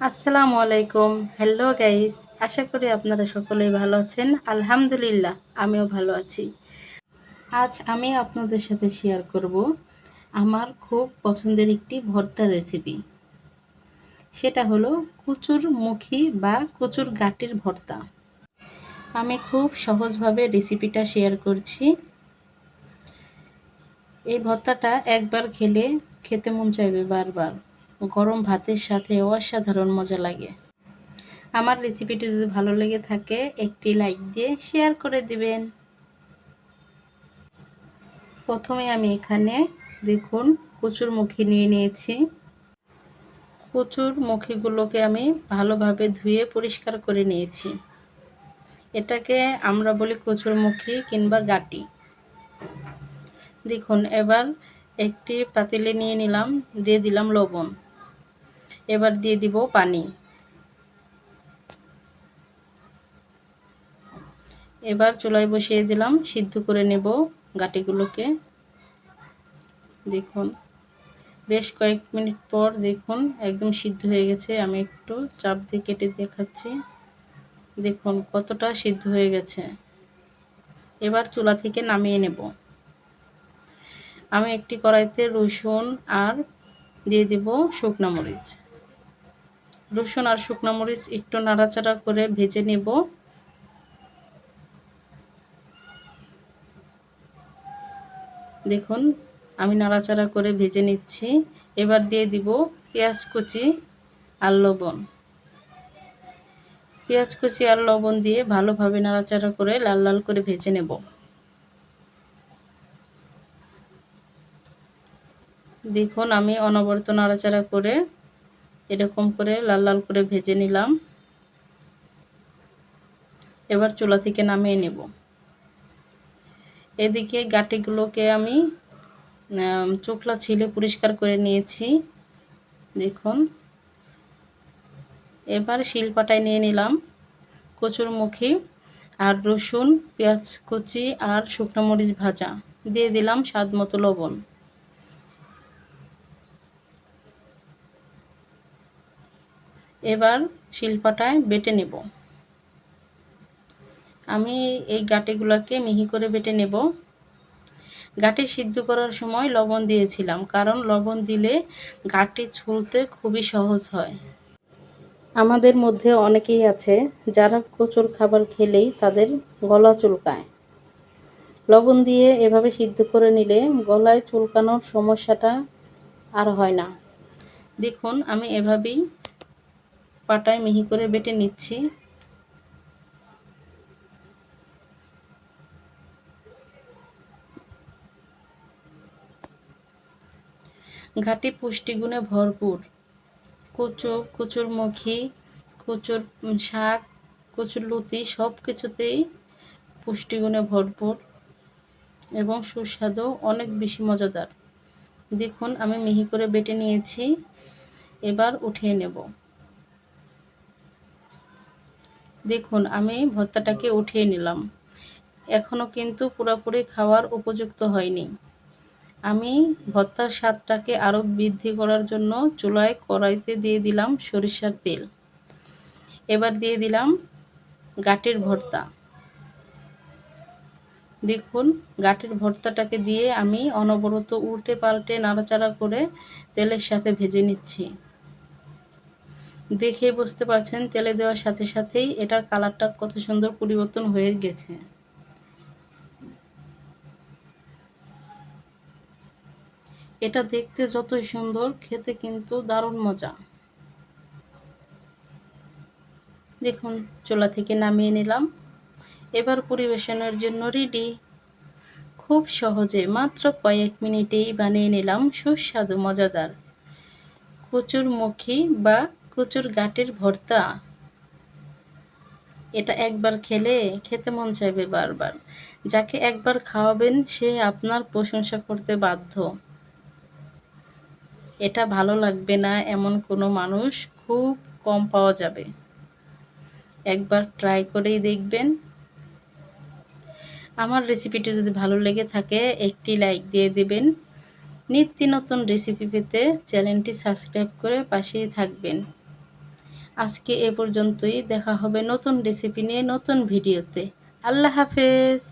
আসসালামু আলাইকুম। Hello guys আশা করি আপনারা সকলেই ভালো আছেন। আলহামদুলিল্লাহ, আমিও ভালো আছি। আজ আমি আপনাদের সাথে শেয়ার করব আমার খুব পছন্দের একটি ভর্তা রেসিপি সেটা হলো কুচুর মুখী বা কুচুর গাটির ভর্তা। আমি খুব সহজভাবে রেসিপিটা শেয়ার করছি। এই ভর্তাটা একবার খেলে খেতে মন চাইবে বারবার। গরম ভাতের সাথে অসাধারণ মজা লাগে। আমার রেসিপিটি যদি ভালো লেগে থাকে, একটি লাইক দিয়ে শেয়ার করে দিবেন। প্রথমে আমি এখানে দেখুন কচুর মুখি নিয়ে নিয়েছি। কচুর মুখিগুলোকে আমি ভালোভাবে ধুয়ে পরিষ্কার করে নিয়েছি। এটাকে আমরা বলি কচুর মুখি কিংবা গাটি। দেখুন, এবার একটি পাতিলে নিয়ে নিলাম, দিয়ে দিলাম লবণ। এবার দিয়ে দিব পানি। এবার চুলায় বসিয়ে দিলাম, সিদ্ধ করে নেব গাটিগুলোকে। দেখুন, বেশ কয়েক মিনিট পর দেখুন একদম সিদ্ধ হয়ে গেছে। আমি একটু চাপ দিয়ে কেটে দেখাচ্ছি। দেখুন কতটা সিদ্ধ হয়ে গেছে। এবার চুলা থেকে নামিয়ে নেব। আমি একটি কড়াইতে রসুন আর দিয়ে দিব শুকনা মরিচ। রসুন আর শুকনো মরিচ একটু নাড়াচাড়া করে ভেজে নেব। দেখুন, আমি নাড়াচাড়া করে ভেজে নিচ্ছি। এবার দিয়ে দিব পেঁয়াজ কুচি আর লবণ। পেঁয়াজ কুচি আর লবণ দিয়ে ভালোভাবে নাড়াচাড়া করে লাল লাল করে ভেজে নেব। দেখুন, আমি অনবরত নাড়াচাড়া করে এরকম করে লাল লাল করে ভেজে নিলাম। এবার চুলা থেকে নামিয়ে নেব। এদিকে গাটিগুলোকে আমি চোখলা ছিলে পরিষ্কার করে নিয়েছি। দেখুন। এবার শিলপাটায় নিয়ে নিলাম কচুর মুখি আর রসুন, পেঁয়াজ কুচি আর শুকনো মরিচ ভাজা। দিয়ে দিলাম স্বাদ মতো লবণ। এবার শিলপাটায় বেটে নেব। আমি এই গাটিগুলোকে মিহি করে বেটে নেব। গাটি সিদ্ধ করার সময় লবণ দিয়েছিলাম, কারণ লবণ দিলে গাটি ছুলতে খুবই সহজ হয়। আমাদের মধ্যে অনেকেই আছে যারা কচুর খাবার খেলেই তাদের গলা চুলকায়। লবণ দিয়ে এভাবে সিদ্ধ করে নিলে গলায় চুলকানোর সমস্যাটা আর হয় না। দেখুন, আমি এভাবেই পাটায় মিহি করে বেটে নিচ্ছি। ঘাটি পুষ্টিগুণে ভরপুর। কচু, কচুর মুখী, কচুর শাক, কচুর লুতি সব কিছুতেই পুষ্টিগুণে ভরপুর এবং সুস্বাদু, অনেক বেশি মজাদার। দেখুন, আমি মিহি করে বেটে নিয়েছি। এবার উঠিয়ে নেব। দেখুন, আমি ভর্তাটাকে উঠিয়ে নিলাম। এখনও কিন্তু পুরোপুরি খাওয়ার উপযুক্ত হয়নি। আমি ভর্তার স্বাদটাকে আরও বৃদ্ধি করার জন্য চুলায় কড়াইতে দিয়ে দিলাম সরিষার তেল। এবার দিয়ে দিলাম গাটির ভর্তা। দেখুন, গাটির ভর্তাটাকে দিয়ে আমি অনবরত উল্টে পাল্টে নাড়াচাড়া করে তেলের সাথে ভেজে নিচ্ছি। দেখে বুঝতে পারছেন, তেলে দেওয়ার সাথে সাথেই এটার কালারটা কত সুন্দর পরিবর্তন হয়ে গেছে। এটা দেখতে যতই সুন্দর, খেতে কিন্তু দারুণ মজা। দেখুন, চোলা থেকে নামিয়ে নিলাম। এবার পরিবেশনের জন্য রেডি খুব সহজে মাত্র কয়েক মিনিটেই বানিয়ে নিলাম সুস্বাদু, মজাদার। কচুর মুখী বা কচুর গাটের ভর্তা। এটা একবার খেলে খেতে মন চাইবে বারবার। যাকে একবার খাওয়াবেন, সে আপনার প্রশংসা করতে বাধ্য। এটা ভালো লাগবে না এমন কোনো মানুষ, খুব কম পাওয়া যাবে। একবার ট্রাই করেই দেখবেন। আমার রেসিপিটি যদি ভালো লেগে থাকে, একটি লাইক দিয়ে দেবেন। নিত্য নতুন রেসিপি পেতে চ্যানেলটি সাবস্ক্রাইব করে পাশেই থাকবেন। আজকে এ পর্যন্তই। দেখা হবে নতুন রেসিপি নিয়ে নতুন ভিডিওতে। আল্লাহ হাফেজ।